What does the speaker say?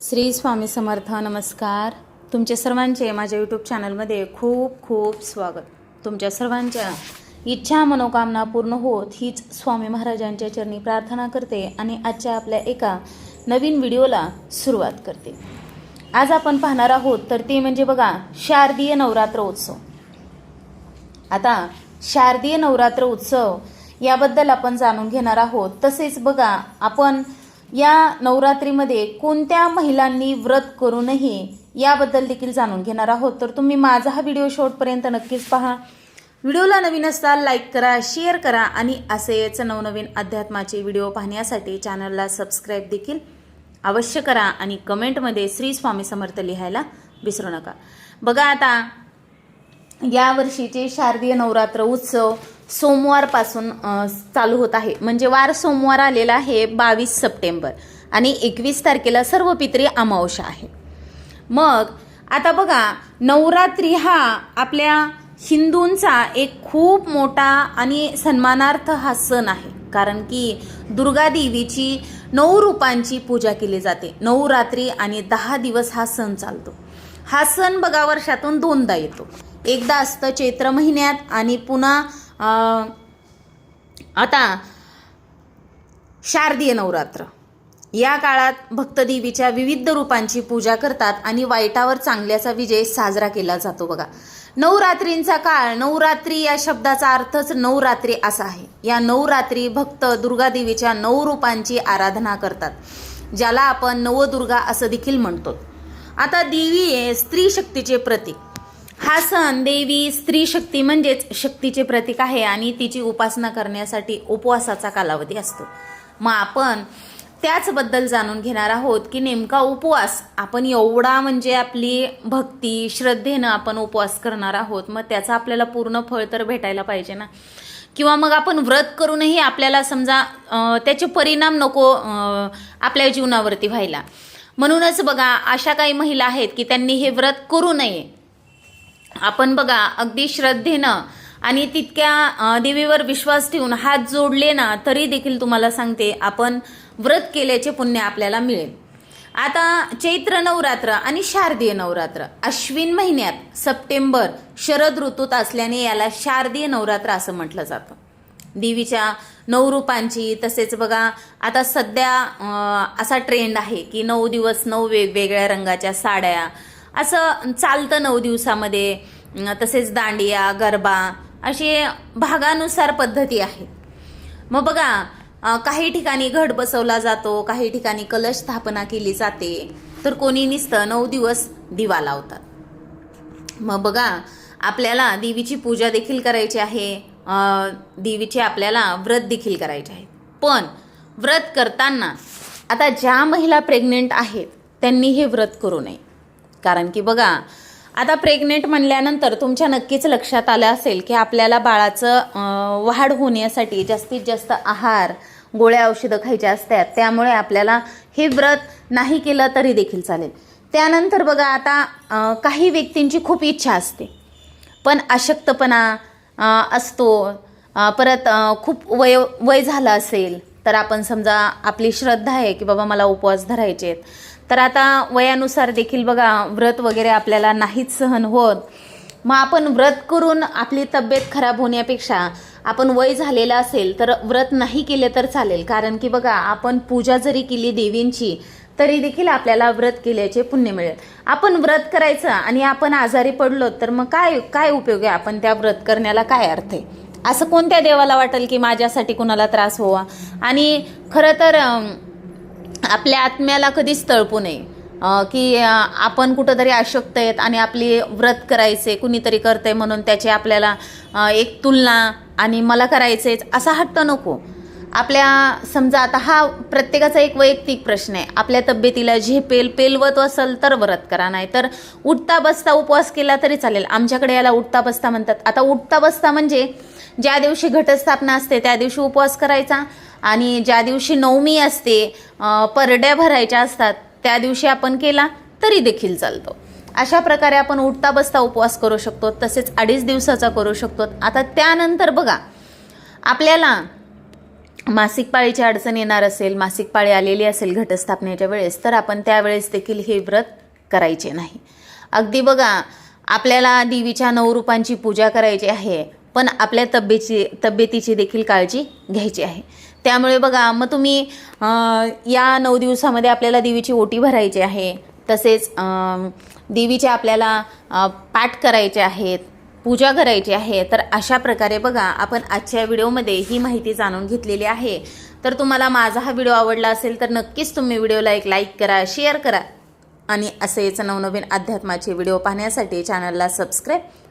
श्री स्वामी समर्थ नमस्कार. तुमच्या सर्वांचे माझ्या यूट्यूब चॅनलमध्ये खूप खूप स्वागत. तुमच्या सर्वांच्या इच्छा मनोकामना पूर्ण होत हीच स्वामी महाराजांच्या चरणी प्रार्थना करते आणि आजच्या आपल्या एका नवीन व्हिडिओला सुरुवात करते. आज आपण पाहणार आहोत तर ते म्हणजे बघा शारदीय नवरात्र उत्सव. आता शारदीय नवरात्र उत्सव याबद्दल आपण जाणून घेणार आहोत. तसेच बघा आपण या नवरात्रीमध्ये कोणत्या महिलांनी व्रत करू नये याबद्दल देखील जाणून घेणार आहोत. तर तुम्ही माझा हा व्हिडिओ शेवटपर्यंत नक्कीच पहा. व्हिडिओला नवीन असताल लाईक करा शेअर करा आणि असेच नवनवीन अध्यात्माचे व्हिडिओ पाहण्यासाठी चॅनलला सबस्क्राईब देखील अवश्य करा आणि कमेंटमध्ये श्री स्वामी समर्थ लिहायला विसरू नका. बघा आता यावर्षीचे शारदीय नवरात्र उत्सव सोमवारपासून चालू होत आहे. म्हणजे वार सोमवार आलेला आहे बावीस सप्टेंबर आणि एकवीस तारखेला सर्व पित्री अमावस्या आहे. मग आता बघा नवरात्री हा आपल्या हिंदूंचा एक खूप मोठा आणि सन्मानार्थ हा सण आहे. कारण की दुर्गा देवीची नऊ रूपांची पूजा केली जाते. नऊ रात्री आणि दहा दिवस हा सण चालतो. हा सण बघा वर्षातून दोनदा येतो. एकदा असतं चैत्र महिन्यात आणि पुन्हा आता शारदीय नवरात्र. या काळात भक्तदेवीच्या विविध रूपांची पूजा करतात आणि वाईटावर चांगल्याचा विजय साजरा केला जातो बघा. नवरात्रींचा काळ नवरात्री या शब्दाचा अर्थच नवरात्री असा आहे. या नवरात्री भक्त दुर्गादेवीच्या नऊ रूपांची आराधना करतात ज्याला आपण नवदुर्गा असं देखील म्हणतो. आता देवी हे स्त्री शक्तीचे प्रतीक. हा सण देवी स्त्री शक्ती म्हणजेच शक्तीचे प्रतीक आहे आणि तिची उपासना करण्यासाठी उपवासाचा कालावधी असतो. मग आपण त्याचबद्दल जाणून घेणार आहोत की नेमका उपवास आपण एवढा म्हणजे आपली भक्ती श्रद्धेनं आपण उपवास करणार आहोत मग त्याचं आपल्याला पूर्ण फळ तर भेटायला पाहिजे ना? किंवा मग आपण व्रत करूनही आपल्याला समजा त्याचे परिणाम नको आपल्या जीवनावरती व्हायला. म्हणूनच बघा अशा काही महिला आहेत की त्यांनी हे व्रत करू नये. आपण बघा अगदी श्रद्धेनं आणि तितक्या देवीवर विश्वास ठेवून हात जोडले ना तरी देखील तुम्हाला सांगते आपण व्रत केल्याचे पुण्य आपल्याला मिळेल. आता चैत्र नवरात्र आणि शारदीय नवरात्र. अश्विन महिन्यात सप्टेंबर शरद ऋतूत असल्याने याला शारदीय नवरात्र असं म्हटलं जातं. देवीच्या नऊ रूपांची तसेच बघा आता सध्या असा ट्रेंड आहे की नऊ दिवस नऊ वेगवेगळ्या रंगाच्या साड्या असं चालतं नऊ दिवसामध्ये. तसेच दांडिया गरबा असे भागानुसार पद्धती आहेत मग बघा काही ठिकाणी घट बसवला जातो काही ठिकाणी कलश स्थापना केली जाते तर कोणी नुसतं नऊ दिवस दिवा लावतात. मग बघा आपल्याला देवीची पूजा देखील करायची आहे देवीचे आपल्याला व्रत देखील करायचे आहे. पण व्रत करताना आता ज्या महिला प्रेग्नेंट आहेत त्यांनी हे व्रत करू नये. कारण की बघा आता प्रेग्नेंट म्हणल्यानंतर तुमच्या नक्कीच लक्षात आलं असेल की आपल्याला बाळाचं वाढ होण्यासाठी जास्तीत जास्त आहार गोळ्या औषधं खायचे असतात. त्यामुळे आपल्याला हे व्रत नाही केलं तरी देखील चालेल. त्यानंतर बघा आता काही व्यक्तींची खूप इच्छा असते. पण अशक्तपणा असतो. परत खूप वय वय झालं असेल तर आपण समजा आपली श्रद्धा आहे की बाबा मला उपवास धरायचे आहेत तर आता वयानुसार देखील बघा व्रत वगैरे आपल्याला नाहीच सहन होत. मग आपण व्रत करून आपली तब्येत खराब होण्यापेक्षा आपण वय झालेलं असेल तर व्रत नाही केले तर चालेल. कारण की बघा आपण पूजा जरी केली देवींची तरी देखील आपल्याला व्रत केल्याचे पुण्य मिळेल. आपण व्रत करायचं आणि आपण आजारी पडलो तर मग काय काय उपयोग आहे आपण त्या व्रत करण्याला? काय अर्थ आहे? असं कोणत्या देवाला वाटेल की माझ्यासाठी कुणाला त्रास व्हावा? आणि खरं तर आपल्या आत्म्याला कधीच तळपू नये. की आपण कुठंतरी अशक्त आहेत आणि आपली व्रत करायचे कुणीतरी करते म्हणून त्याची आपल्याला एक तुलना आणि मला करायचेच असा हट्ट नको. आपल्या समजा आता हा प्रत्येकाचा एक वैयक्तिक प्रश्न आहे. आपल्या तब्येतीला झेपेल पेलवत असेल तर व्रत करा नाही तर उठता बसता उपवास केला तरी चालेल. आमच्याकडे याला उठता बसता म्हणतात. आता उठता बसता म्हणजे ज्या दिवशी घटस्थापना असते त्या दिवशी उपवास करायचा. आणि ज्या दिवशी नवमी असते परड्या भरायच्या असतात त्या दिवशी आपण केला तरी देखील चालतो. अशा प्रकारे आपण उठता बसता उपवास करू शकतो तसेच अडीच दिवसाचा करू शकतो. आता त्यानंतर बघा आपल्याला मासिक पाळीची अडचण येणार असेल मासिक पाळी आलेली असेल घटस्थापनेच्या वेळेस तर आपण त्यावेळेस देखील हे व्रत करायचे नाही. अगदी बघा आपल्याला देवीच्या नऊ रूपांची पूजा करायची आहे पण आपल्या तब्येची तब्येतीची देखील काळजी घ्यायची आहे. त्यामुळे बघा मग तुम्ही या नऊ दिवसामध्ये आपल्याला देवीची ओटी भरायची आहे. तसेच देवीचे आपल्याला पाठ करायचे आहेत पूजा करायची आहे. तर अशा प्रकारे बघा आपण आजच्या व्हिडिओमध्ये ही माहिती जाणून घेतलेली आहे. तर तुम्हाला माझा हा व्हिडिओ आवडला असेल तर नक्कीच तुम्ही व्हिडिओला एक लाईक करा शेअर करा. आणि असेच नवनवीन अध्यात्माचे व्हिडिओ पाहण्यासाठी चॅनलला सबस्क्राईब